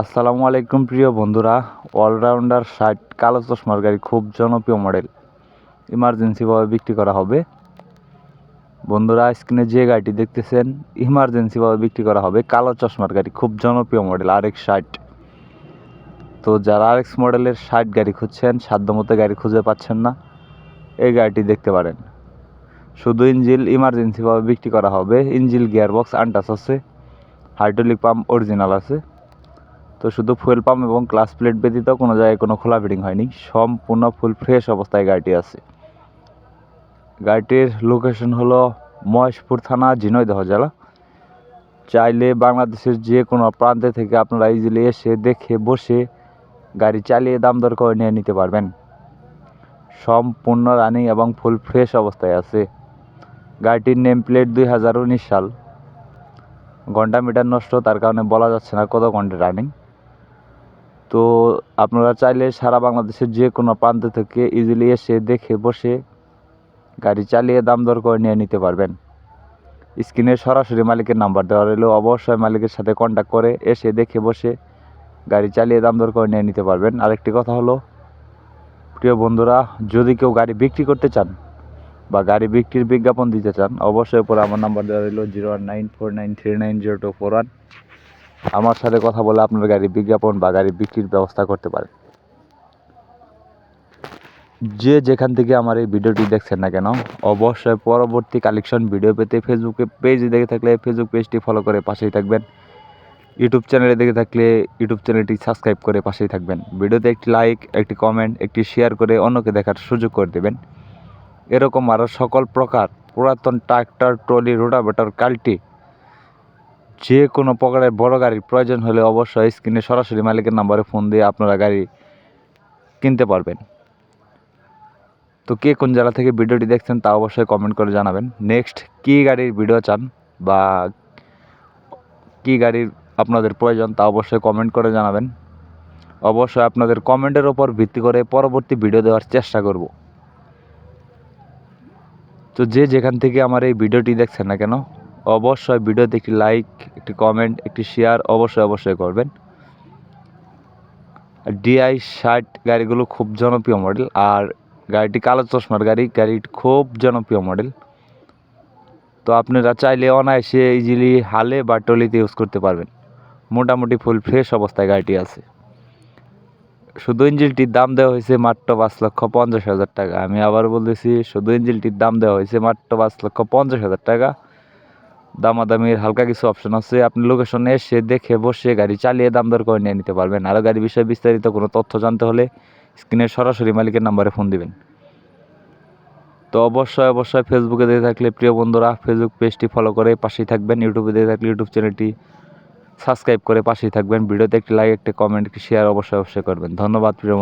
আসসালামু আলাইকুম প্রিয় বন্ধুরা। অলরাউন্ডার শার্ট কালো চশমার গাড়ি, খুব জনপ্রিয় মডেল। ইমার্জেন্সিভাবে বিক্রি করা হবে। বন্ধুরা, স্ক্রিনে যে গাড়িটি দেখতেছেন ইমার্জেন্সিভাবে বিক্রি করা হবে কালো চশমার গাড়ি, খুব জনপ্রিয় মডেল আরেক ষাট। তো যারা আর এক্স মডেলের ষাট গাড়ি খুঁজছেন, সাধ্যমতো গাড়ি খুঁজে পাচ্ছেন না, এই গাড়িটি দেখতে পারেন। শুধু ইঞ্জিল ইমার্জেন্সিভাবে বিক্রি করা হবে। ইঞ্জিল গিয়ারবক্স, আনটাস আছে। হাইড্রোলিক পাম্প অরিজিনাল আছে। তো শুধু ফুয়েল পাম্প এবং ক্লাস প্লেট ব্যতীত কোনো জায়গায় কোনো খোলা ফিটিং হয়নি, সম্পূর্ণ ফুল ফ্রেশ অবস্থায় গাড়িটি আছে। গাড়িটির লোকেশন হলো মহেশপুর থানা, ঝিনাইদহ জেলা। চাইলে বাংলাদেশের যে কোনো প্রান্তে থেকে আপনারা ইজিলি এসে দেখে বসে গাড়ি চালিয়ে দাম দর করে নিয়ে নিতে পারবেন। সম্পূর্ণ রানিং এবং ফুল ফ্রেশ অবস্থায় আছে। গাড়িটির নেম প্লেট দুই হাজার উনিশ সাল। ঘণ্টা মিটার নষ্ট, তার কারণে বলা যাচ্ছে না কত ঘণ্টা রানিং তো আপনারা চাইলে সারা বাংলাদেশের যে কোনো প্রান্ত থেকে ইজিলি এসে দেখে, বসে গাড়ি চালিয়ে দাম দর করে নিয়ে নিতে পারবেন। স্ক্রিনে সরাসরি মালিকের নাম্বার দেওয়া রইলেও অবশ্যই মালিকের সাথে কন্ট্যাক্ট করে এসে দেখে, বসে গাড়ি চালিয়ে দাম দর করে নিয়ে নিতে পারবেন। আরেকটি কথা হলো, প্রিয় বন্ধুরা, যদি কেউ গাড়ি বিক্রি করতে চান বা গাড়ি বিক্রির বিজ্ঞাপন দিতে চান, অবশ্যই উপরে আমার নাম্বার দেওয়া রইল, zero one nine four nine three nine zero two four one. আমার সাথে কথা বলে আপনার গাড়ি বিজ্ঞাপন বা গাড়ি বিক্রির ব্যবস্থা করতে পারেন যে যেখান থেকে আমার এই ভিডিওটি দেখছেন না কেন, অবশ্যই পরবর্তী কালেকশন ভিডিও পেতে ফেসবুকে পেজ দেখে থাকলে ফেসবুক পেজটি ফলো করে পাশেই থাকবেন। ইউটিউব চ্যানেলে দেখে থাকলে ইউটিউব চ্যানেলটি সাবস্ক্রাইব করে পাশেই থাকবেন। ভিডিওতে একটি লাইক একটি কমেন্ট একটি শেয়ার করে অন্যকে দেখার সুযোগ করে দেবেন। এরকম আরও সকল প্রকার পুরাতন ট্রাক্টর ট্রলি রোটাভেটর কাল্টি যে কোনো প্রকারের বড় গাড়ির প্রয়োজন হলে অবশ্যই স্ক্রিনে সরাসরি মালিকের নাম্বারে ফোন দিয়ে আপনারা গাড়ি কিনতে পারবেন। তো কে কোন জেলা থেকে ভিডিওটি দেখছেন তা অবশ্যই কমেন্ট করে জানাবেন। নেক্সট কী গাড়ির ভিডিও চান বা কী গাড়ির আপনাদের প্রয়োজন তা অবশ্যই কমেন্ট করে জানাবেন। অবশ্যই আপনাদের কমেন্টের ওপর ভিত্তি করে পরবর্তী ভিডিও দেওয়ার চেষ্টা করব। তো যে যেখান থেকে আমার এই ভিডিওটি দেখছেন না কেন অবশ্যই ভিডিওতে একটি লাইক একটি কমেন্ট একটি শেয়ার অবশ্যই অবশ্যই করবেন। ডিআই ষাট গাড়িগুলো খুব জনপ্রিয় মডেল আর গাড়িটি কালো চশমার গাড়ি গাড়িটি খুব জনপ্রিয় মডেল তো আপনারা চাইলে অনায়াসে ইজিলি হালে বা টলিতে ইউজ করতে পারবেন। মোটামুটি ফুল ফ্রেশ অবস্থায় গাড়িটি আছে। শুধু ইঞ্জিনটির দাম দেওয়া হয়েছে মাত্র পাঁচ লক্ষ পঞ্চাশ হাজার টাকা। আমি আবার বলতেছি, শুধু ইঞ্জিনটির দাম দেওয়া হয়েছে মাত্র পাঁচ লক্ষ পঞ্চাশ হাজার টাকা। দামাদামির হালকা কিছু অপশন আছে। আপনি লোকেশনে এসে দেখে বসে গাড়ি চালিয়ে দাম দর করে নিয়ে নিতে পারবেন। আরও গাড়ি বিষয়ে বিস্তারিত কোনো তথ্য জানতে হলে স্ক্রিনের সরাসরি মালিকের নাম্বারে ফোন দিবেন। তো অবশ্যই অবশ্যই ফেসবুকে দিয়ে থাকলে প্রিয় বন্ধুরা ফেসবুক পেজটি ফলো করে পাশেই থাকবেন। ইউটিউবে দিয়ে থাকলে ইউটিউব চ্যানেলটি সাবস্ক্রাইব করে পাশেই থাকবেন। ভিডিওতে একটি লাইক একটি কমেন্ট শেয়ার অবশ্যই অবশ্যই করবেন। ধন্যবাদ প্রিয়।